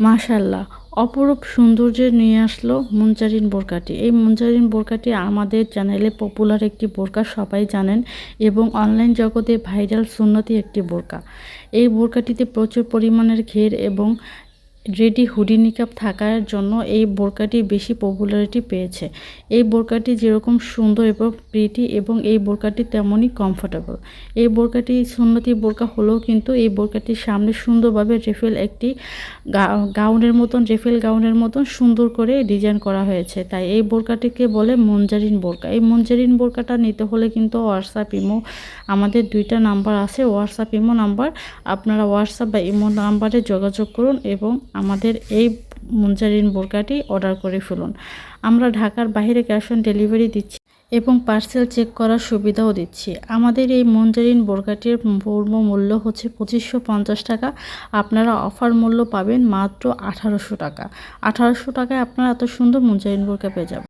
মাশাল্লাহ, অপরূপ সৌন্দর্য নিয়ে আসলো মুনচারিন বোরকাটি। এই মুনচারিন বোরকাটি আমাদের চ্যানেলে পপুলার একটি বোরকা, সবাই জানেন, এবং অনলাইন জগতে ভাইরাল সুন্নতি একটি বোরকা। এই বোরকাটিতে প্রচুর পরিমাণের ঘের এবং রেডি হুডি নিকাপ থাকার জন্য এই বোরকাটি বেশি পপুলারিটি পেয়েছে। এই বোরকাটি যেরকম সুন্দর এবং প্রিটি এবং এই বোরকাটি তেমনই কমফোর্টেবল এই বোরকাটি সুন্নতি বোরকা হলেও কিন্তু এই বোরকাটির সামনে সুন্দরভাবে রেফেল একটি গাউনের মতন, রেফেল গাউনের মতন সুন্দর করে ডিজাইন করা হয়েছে। তাই এই বোরকাটিকে বলে মঞ্জারিন বোরকা। এই মঞ্জারিন বোরকাটা নিতে হলে কিন্তু হোয়াটসঅ্যাপ ইমো আমাদের দুইটা নাম্বার আছে। হোয়াটসঅ্যাপ ইমো নাম্বার, আপনারা হোয়াটসঅ্যাপ বা ইমো নাম্বারে যোগাযোগ করুন এবং আমাদের এই মুঞ্জারিন বোরকাটি অর্ডার করে ফেলুন। আমরা ঢাকার বাইরে ক্যাশ অন ডেলিভারি দিচ্ছি এবং পার্সেল চেক করার সুবিধাও দিচ্ছি। আমাদের এই মঞ্জারিন বোরকাটির পূর্ব মূল্য হচ্ছে পঁচিশশো পঞ্চাশ টাকা। আপনারা অফার মূল্য পাবেন মাত্র আঠারোশো টাকা। আঠারোশো টাকায় আপনারা এত সুন্দর মঞ্জারিন বোরকা পেয়ে যাবেন।